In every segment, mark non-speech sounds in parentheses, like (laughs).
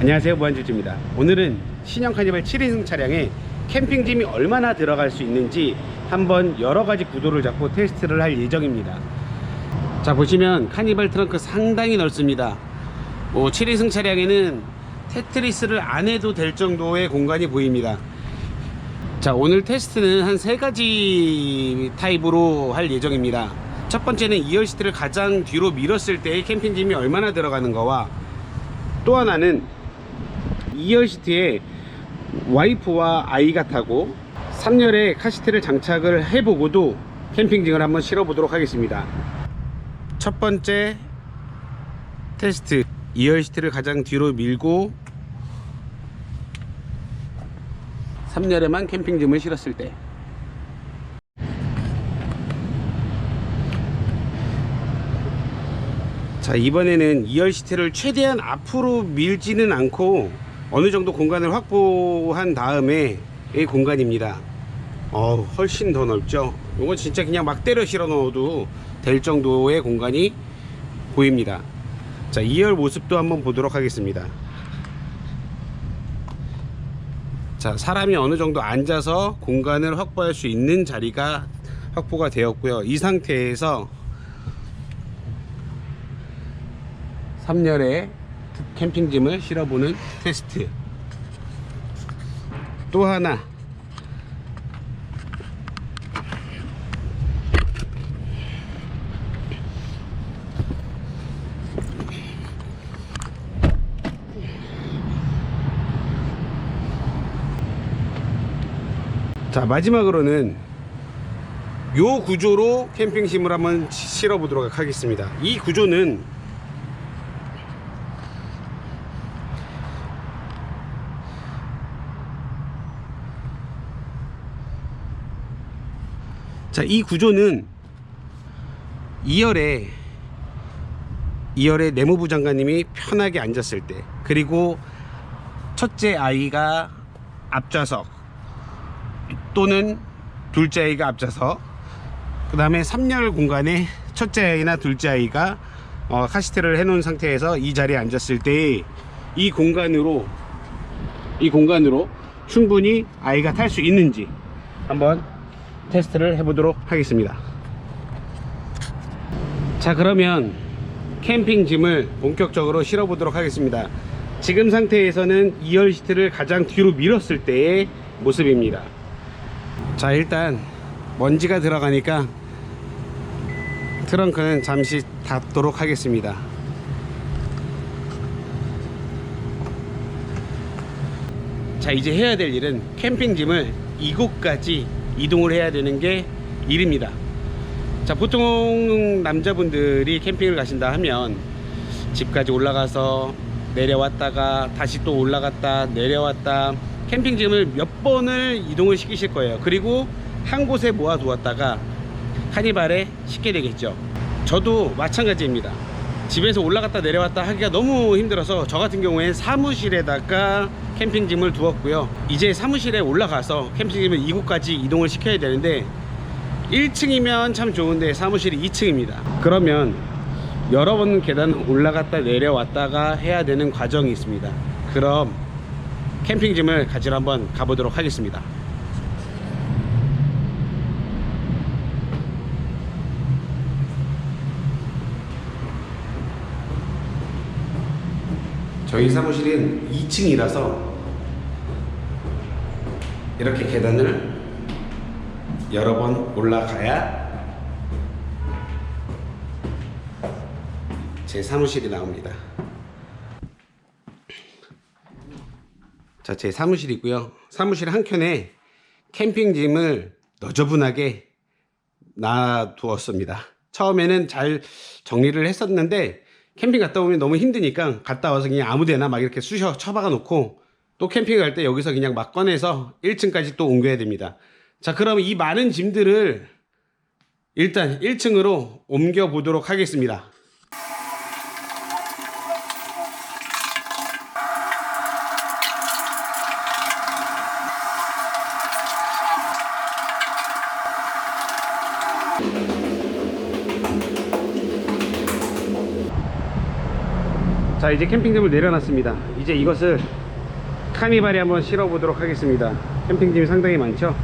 안녕하세요 무한질주입니다. 오늘은 신형 카니발 7인승 차량에 캠핑 짐이 얼마나 들어갈 수 있는지 한번 여러가지 구도를 잡고 테스트를 할 예정입니다. 자 보시면 카니발 트렁크 상당히 넓습니다. 뭐 7인승 차량에는 테트리스를 안 해도 될 정도의 공간이 보입니다. 자 오늘 테스트는 한 세 가지 타입으로 할 예정입니다. 첫 번째는 2열 시트를 가장 뒤로 밀었을 때 캠핑짐이 얼마나 들어가는 거와 또 하나는 2열 시트에 와이프와 아이가 타고 3열에 카시트를 장착을 해보고도 캠핑짐을 한번 실어보도록 하겠습니다. 첫 번째 테스트. 2열 시트를 가장 뒤로 밀고 3열에만 캠핑짐을 실었을 때. 자 이번에는 2열 시트를 최대한 앞으로 밀지는 않고 어느 정도 공간을 확보한 다음에 이 공간입니다. 어 훨씬 더 넓죠? 이건 진짜 그냥 막 때려 실어 넣어도 될 정도의 공간이 보입니다. 자 2열 모습도 한번 보도록 하겠습니다. 자 사람이 어느 정도 앉아서 공간을 확보할 수 있는 자리가 확보가 되었고요. 이 상태에서 3열에 캠핑짐을 실어보는 테스트. 또 하나. 자 마지막으로는 요 구조로 캠핑심을 한번 실어 보도록 하겠습니다. 이 구조는 자, 이 구조는 2열에 2열에 내무부 장관님이 편하게 앉았을 때 그리고 첫째 아이가 앞좌석 또는 둘째 아이가 앞좌석 그 다음에 3열 공간에 첫째 아이나 둘째 아이가 어, 카시트를 해 놓은 상태에서 이 자리에 앉았을 때 이 공간으로 이 공간으로 충분히 아이가 탈 수 있는지 한번 테스트를 해보도록 하겠습니다. 자 그러면 캠핑 짐을 본격적으로 실어 보도록 하겠습니다. 지금 상태에서는 2열 시트를 가장 뒤로 밀었을 때의 모습입니다. 자 일단 먼지가 들어가니까 트렁크는 잠시 닫도록 하겠습니다. 자 이제 해야 될 일은 캠핑짐을 이곳까지 이동을 해야 되는 게 일입니다. 자 보통 남자분들이 캠핑을 가신다 하면 집까지 올라가서 내려왔다가 다시 또 올라갔다 내려왔다 캠핑짐을 몇 번을 이동을 시키실 거예요. 그리고 한 곳에 모아 두었다가 카니발에 싣게 되겠죠. 저도 마찬가지입니다 집에서 올라갔다 내려왔다 하기가 너무 힘들어서 저 같은 경우에 사무실에다가 캠핑짐을 두었고요. 이제 사무실에 올라가서 캠핑짐을 이곳까지 이동을 시켜야 되는데 1층이면 참 좋은데 사무실이 2층입니다. 그러면 여러 번 계단 올라갔다 내려왔다가 해야 되는 과정이 있습니다. 그럼 캠핑짐을 가지러 한번 가보도록 하겠습니다 저희 사무실은 2층이라서 이렇게 계단을 여러 번 올라가야 제 사무실이 나옵니다. 자, 제 사무실이고요. 사무실 한켠에 캠핑짐을 너저분하게 놔두었습니다. 처음에는 잘 정리를 했었는데 캠핑 갔다 오면 너무 힘드니까 갔다 와서 그냥 아무데나 막 이렇게 쑤셔 쳐박아 놓고 또 캠핑 갈 때 여기서 그냥 막 꺼내서 1층까지 또 옮겨야 됩니다. 자, 그럼 이 많은 짐들을 일단 1층으로 옮겨 보도록 하겠습니다. 자 이제 캠핑짐을 내려놨습니다 이제 이것을 카니발에 한번 실어 보도록 하겠습니다 캠핑짐이 상당히 많죠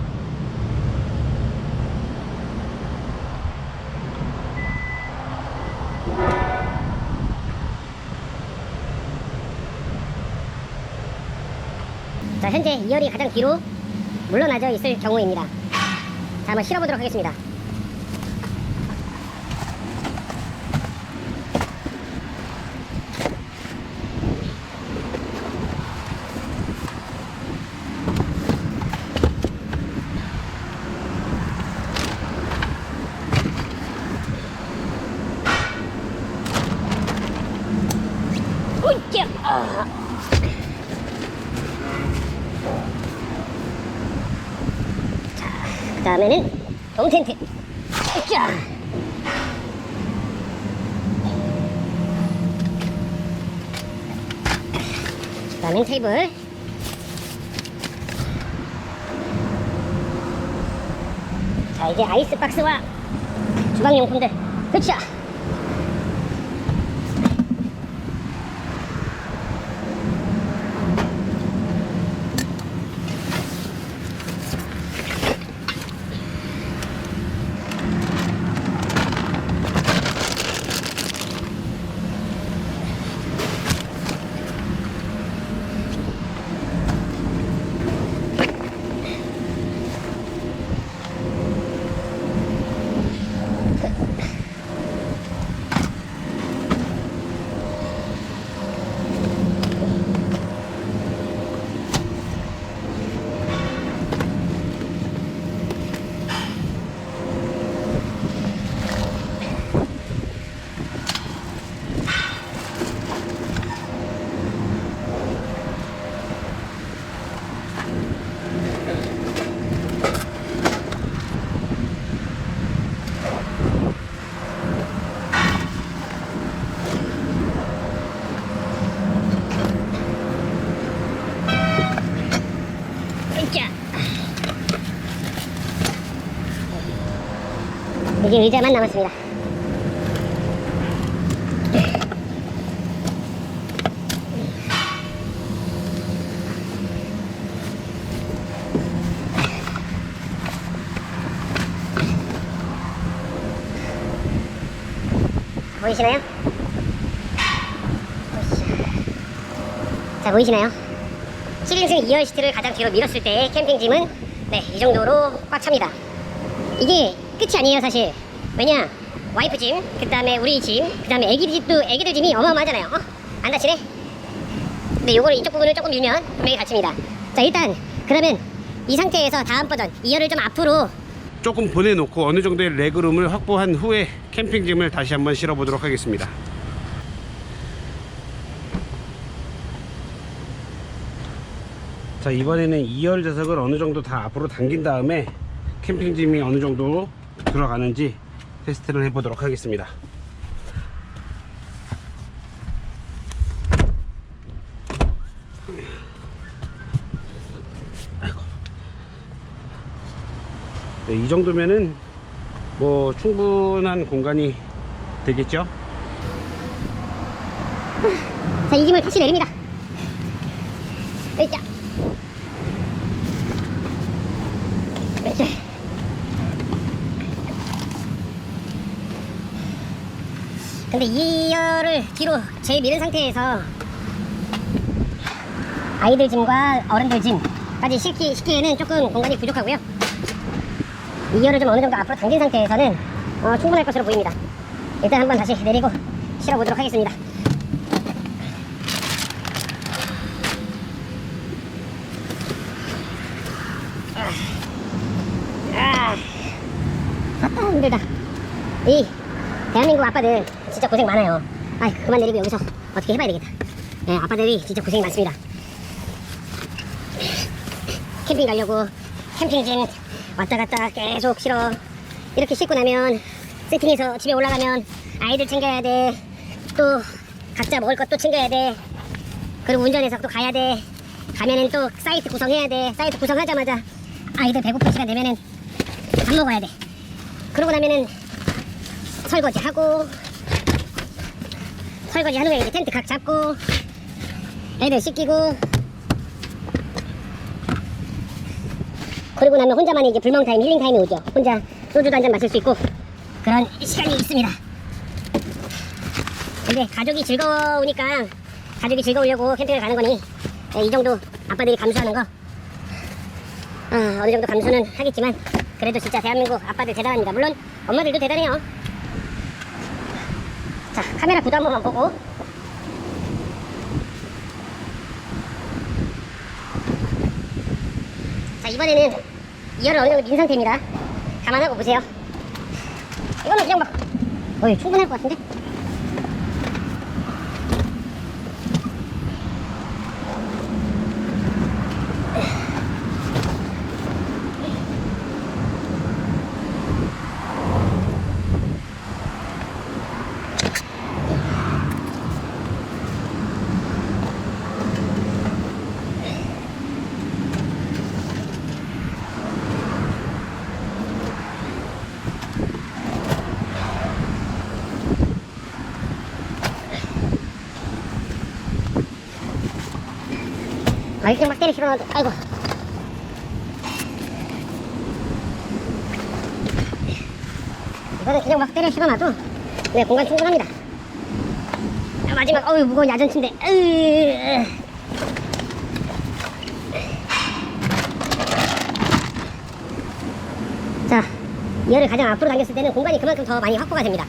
자, 현재 2열이 가장 뒤로 물러나져 있을 경우입니다. 자, 한번 실어보도록 하겠습니다. 아. 그 다음에는 동텐트 자. 그 다음엔 테이블. 자 이제 아이스박스와 주방용품들. 그쵸 으쌰 이제 의자만 남았습니다 보이시나요? 자 보이시나요? 7인승 2열 시트를 가장 뒤로 밀었을 때 캠핑짐은 네, 이 정도로 꽉 찹니다. 이게 끝이 아니에요, 사실. 왜냐? 와이프 짐, 그 다음에 우리 짐, 그 다음에 애기 집도 애기들 짐이 어마어마하잖아요. 어? 안 다치네? 근데 요거를 이쪽 부분을 조금 밀면 분명히 갇힙니다. 자, 일단 그러면 이 상태에서 다음 버전 2열을 좀 앞으로 조금 보내놓고 어느 정도의 레그룸을 확보한 후에 캠핑짐을 다시 한번 실어 보도록 하겠습니다 자 이번에는 2열 좌석을 어느 정도 다 앞으로 당긴 다음에 캠핑짐이 어느 정도 들어가는지 테스트를 해보도록 하겠습니다 네, 이 정도면은 뭐 충분한 공간이 되겠죠? 자, 이 짐을 다시 내립니다. 으쌰. 근데 이열을 뒤로 제일 미는 상태에서 아이들 짐과 어른들 짐까지 싣기, 싣기에는 조금 공간이 부족하고요. 이열을 좀 어느 정도 앞으로 당긴 상태에서는 어, 충분할 것으로 보입니다. 일단 한번 다시 내리고 실어보도록 하겠습니다. 아, 아빠 힘들다. 이 대한민국 아빠들 진짜 고생 많아요. 아, 그만 내리고 여기서 어떻게 해봐야 되겠다. 네, 아빠들이 진짜 고생이 많습니다. 캠핑 가려고 캠핑짐 왔다 갔다 계속 실어 이렇게 싣고 나면 세팅해서 집에 올라가면 아이들 챙겨야 돼. 또 각자 먹을 것도 챙겨야 돼. 그리고 운전해서 또 가야 돼. 가면은 또 사이트 구성해야 돼. 사이트 구성하자마자 아이들 배고픈 시간 되면은 밥 먹어야 돼. 그러고 나면은 설거지 하고 설거지 한 후에 이제 텐트 각 잡고 애들 씻기고 그러고 나면 혼자만의 이제 불멍 타임, 힐링 타임이 오죠. 혼자 소주도 한 잔 마실 수 있고 그런 시간이 있습니다. 근데 가족이 즐거우니까 가족이 즐거우려고 캠핑을 가는 거니 네, 이 정도 아빠들이 감수하는 거 아, 어느 정도 감수는 하겠지만 그래도 진짜 대한민국 아빠들 대단합니다. 물론 엄마들도 대단해요. 자 카메라 구도 한 번만 보고 자 이번에는 이열을 어느 정도 민 상태입니다. 감안하고 보세요. 이거는 그냥 막 거의 충분할 것 같은데? 아 이렇게 막 때려 실어놔도 아이고. 이거는 그냥 막 때려 실어놔도 네 공간 충분합니다. 아, 마지막 어우 무거운 야전 침대. 으. 자, 이열을 가장 앞으로 당겼을 때는 공간이 그만큼 더 많이 확보가 됩니다.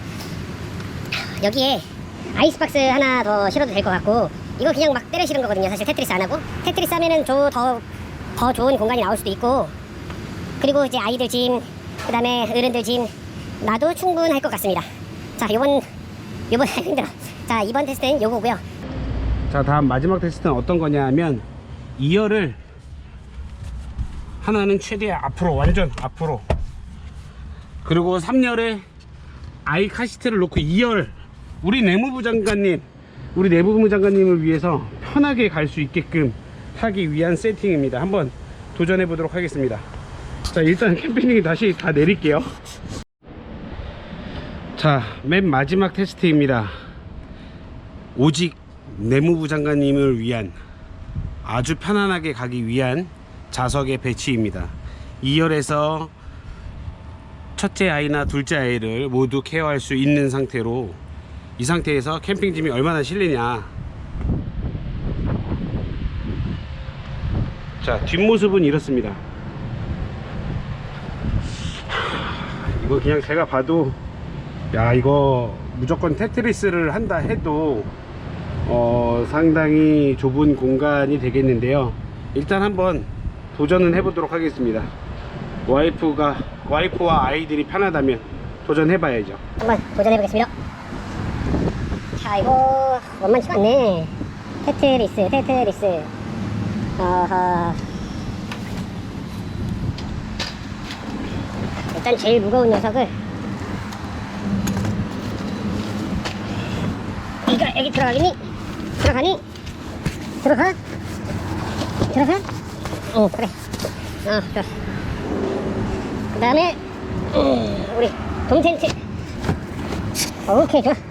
여기에 아이스박스 하나 더 실어도 될 것 같고 이거 그냥 막 때려 실은 거거든요. 사실 테트리스 안 하고 테트리스 하면은 더, 더 좋은 공간이 나올 수도 있고 그리고 이제 아이들 짐 그다음에 어른들 짐 놔도 충분할 것 같습니다. 자, 요번 요번 (laughs) 힘들어. 자, 이번 테스트는 요거고요. 자 다음 마지막 테스트는 어떤 거냐 하면 2열을 하나는 최대 앞으로 완전 앞으로 그리고 3열에 아이 카시트를 놓고 2열 우리 내무부 장관님 우리 내무부 장관님을 위해서 편하게 갈 수 있게끔 하기 위한 세팅입니다. 한번 도전해 보도록 하겠습니다. 자 일단 캠핑이 다시 다 내릴게요. 자맨 마지막 테스트입니다. 오직 내무부 장관님을 위한 아주 편안하게 가기 위한 좌석의 배치입니다. 2열에서 첫째 아이나 둘째 아이를 모두 케어할 수 있는 상태로 이 상태에서 캠핑짐이 얼마나 실리냐 자 뒷모습은 이렇습니다 이거 그냥 제가 봐도 야 이거 무조건 테트리스를 한다 해도 어, 상당히 좁은 공간이 되겠는데요. 일단 한번 도전은 해보도록 하겠습니다. 와이프가 와이프와 아이들이 편하다면 도전해봐야죠. 한번 도전해보겠습니다. 자, 이거 원만치가 않네. 테트리스, 테트리스. 어허. 일단 제일 무거운 녀석을 이거 여기 들어가겠니? 들어가니? 들어가? 들어가? 응 그래 어 좋아 그 다음에 우리 동텐트 오케이 좋아 아,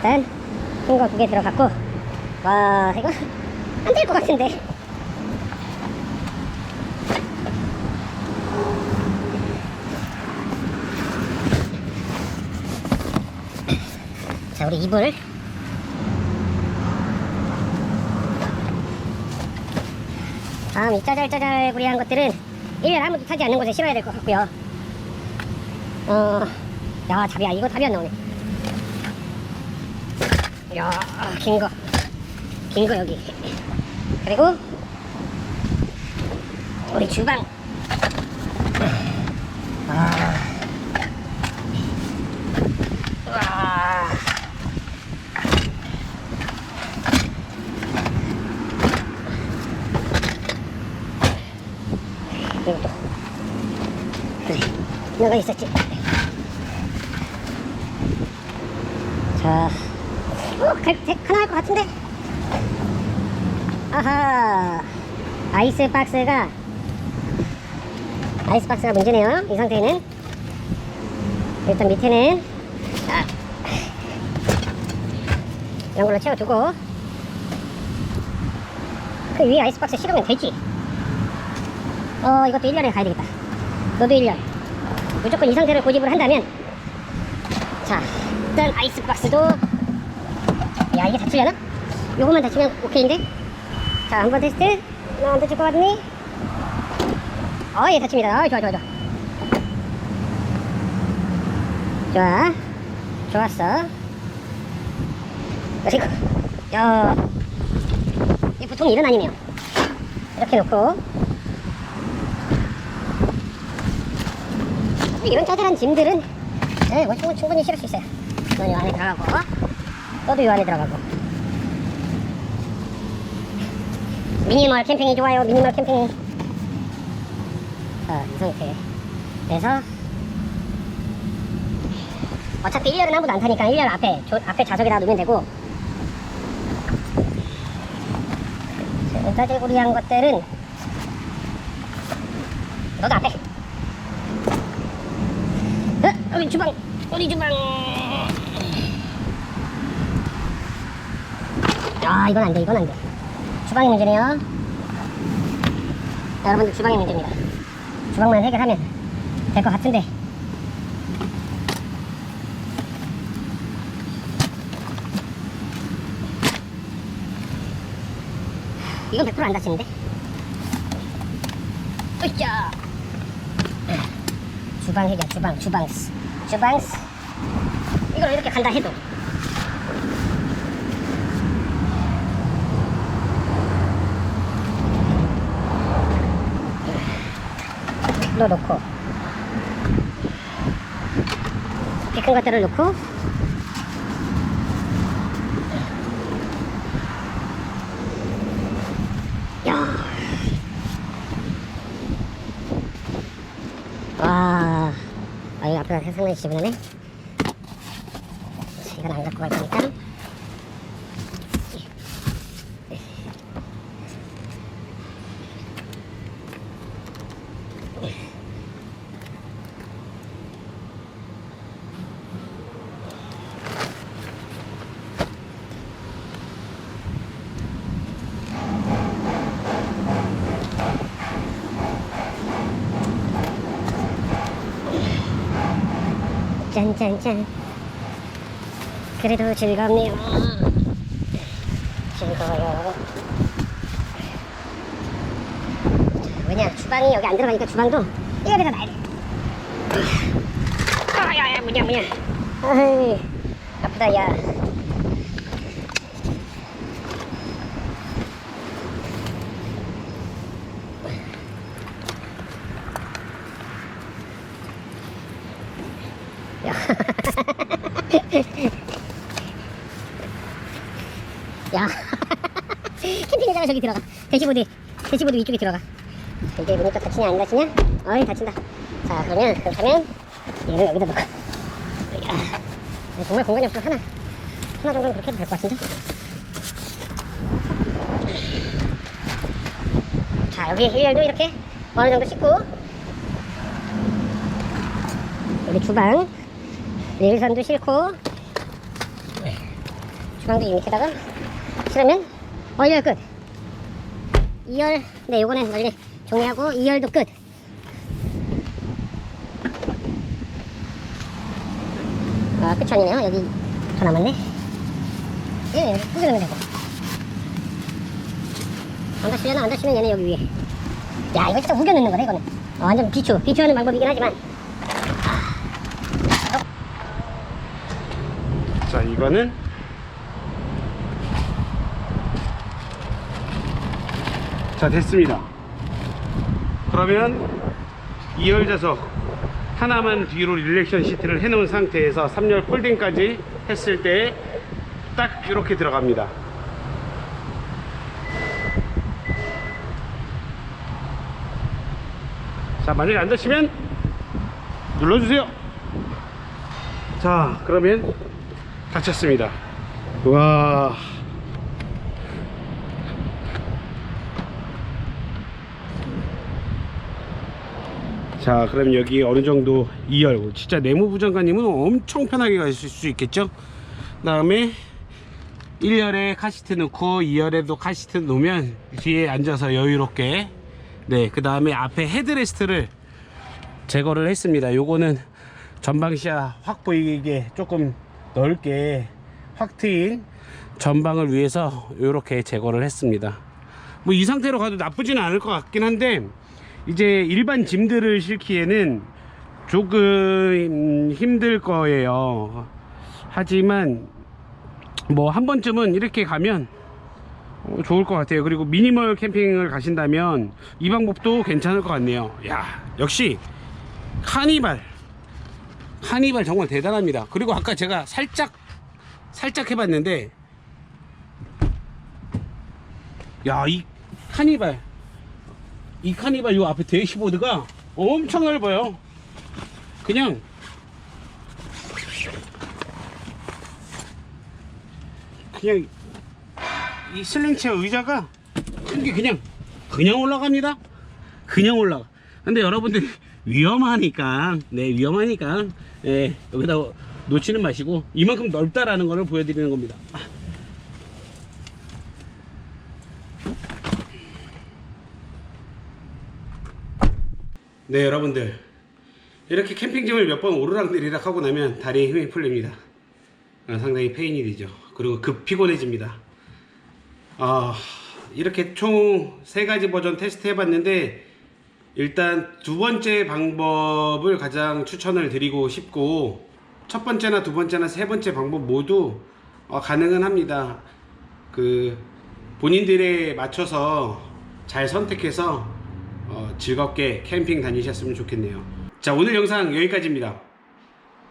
일단 흰거 두 개 들어갔고 와 이거 안 될 것 같은데. 자 우리 이불. 다음 이 짜잘짜잘 구리한 것들은 1년 아무도 타지 않는 곳에 실어야 될 것 같고요. 어, 야 답이야. 이거 답이 안 나오네 야 긴거. 긴 거 여기. 그리고 우리 주방. 아. 와. 이것도. 그래 너가 있었지. 자 될- 하나 할 것 같은데 아하 아이스 박스가 아이스 박스가 문제네요 이 상태는 일단 밑에는 자, 이런 걸로 채워두고 그 위에 아이스박스 실으면 되지. 어, 이것도 1년에 가야 되겠다. 너도 1년. 무조건 이 상태를 고집을 한다면 자, 일단 아이스박스도 야, 이게 다치려나? 요것만 다치면 오케이인데? 자, 한 번 테스트. 너안 다칠 것 같니? 어, 예, 다칩니다. 어, 좋아, 좋아, 좋아. 좋아. 좋았어. 그리고, 야, 이 보통 일은 아니네요. 이렇게 놓고. 이런 짜잘한 짐들은, 네, 뭐 충분히, 실을 수 있어요. 넌이 안에 들어가고, 너도 이 안에 들어가고. 미니멀 캠핑이 좋아요, 미니멀 캠핑이. 자, 이 상태. 그래서, 어차피 1년은 아무도 안 타니까 1년 앞에 조, 앞에 좌석에다 놓으면 되고 짜질구리한 것들은 너도 앞에 어? 우리 주방 우리 주방 아 이건 안돼 이건 안돼 주방이 문제네요 여러분들 주방이 문제입니다 주방만 해결하면 될 것 같은데 이건 100%안 다치는데? 으쌰! 주방 해결, 주방, 주방스. 주방스. 이걸 이렇게 간다 해도. 너 놓고. 큰 것들을 놓고. 야. 와. 아, 이거 앞에가 상당히 지저분하네. 이건 안 갖고 갈 거니까. 짠짠짠. 그래도 즐겁네요. 즐거워요. 자, 왜냐, 주방이 여기 안 들어가니까 주방도 이 옆에서 놔야 돼. 아, 야, 야, 뭐냐, 뭐냐. 아프다, 야. 야. 야. 캠핑 의자가 저기 들어가. 대시보드, 대시보드 위쪽에 들어가. 이게 문이 또 다치냐, 안 다치냐? 어이, 다친다. 자, 그러면, 그렇다면, 얘를 여기다 놓고. 야. 정말 공간이 없어. 하나. 하나 정도는 그렇게 해도 될 것 같은데? 자, 여기 일렬도 이렇게 어느 정도 씻고, 여기 주방, 내일선도 싣고 주방도 이 밑에다가 실으면 어 1열 끝 2열 네 요거는 원래 종이하고 2열도 끝 아, 끝이 아니네요. 여기 더 남았네. 예, 구겨놓으면 되고. 안 다치려나? 안 다치면 얘네 여기 위에. 야, 이거 진짜 우겨 넣는 거네, 이거는. 어, 완전 비추. 비추하는 방법이긴 하지만. 자, 이거는 자, 됐습니다. 그러면 2열 좌석 하나만 뒤로 릴렉션 시트를 해놓은 상태에서 3열 폴딩까지 했을 때 딱 이렇게 들어갑니다. 자, 만약에 안 다치면 눌러주세요. 자, 그러면 닫혔습니다. 와. 자 그럼 여기 어느 정도 2열. 진짜 내무부 장관님은 엄청 편하게 가실 수 있겠죠? 그 다음에 1열에 카시트 넣고 2열에도 카시트 놓으면 뒤에 앉아서 여유롭게. 네그 다음에 앞에 헤드레스트를 제거를 했습니다. 요거는 전방시야 확 보이게 조금 넓게 확 트인 전방을 위해서 이렇게 제거를 했습니다. 뭐 이 상태로 가도 나쁘지는 않을 것 같긴 한데 이제 일반 짐들을 실기에는 조금 힘들 거예요. 하지만 뭐 한 번쯤은 이렇게 가면 어, 좋을 것 같아요. 그리고 미니멀 캠핑을 가신다면 이 방법도 괜찮을 것 같네요. 야 역시 카니발. 카니발 정말 대단합니다. 그리고 아까 제가 살짝 살짝 해봤는데 야 이 카니발 이 카니발 요 앞에 대시보드가 엄청 넓어요. 그냥 그냥 이 슬링체어 의자가 이게 그냥 그냥 올라갑니다. 그냥 올라가. 근데 여러분들 (laughs) 위험하니까 네 위험하니까 예 여기다 놓치는 마시고 이만큼 넓다라는 것을 보여드리는 겁니다 네 여러분들. 이렇게 캠핑짐을 몇 번 오르락내리락 하고 나면 다리에 힘이 풀립니다. 아, 상당히 페인이 되죠. 그리고 급 피곤해집니다. 아 이렇게 총 세 가지 버전 테스트 해봤는데 일단 두 번째 방법을 가장 추천을 드리고 싶고 첫 번째나 두 번째나 세 번째 방법 모두 어, 가능은 합니다. 그 본인들에 맞춰서 잘 선택해서 어, 즐겁게 캠핑 다니셨으면 좋겠네요. 자 오늘 영상 여기까지입니다.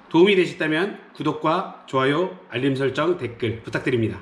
도움이 되셨다면 구독과 좋아요 알림 설정 댓글 부탁드립니다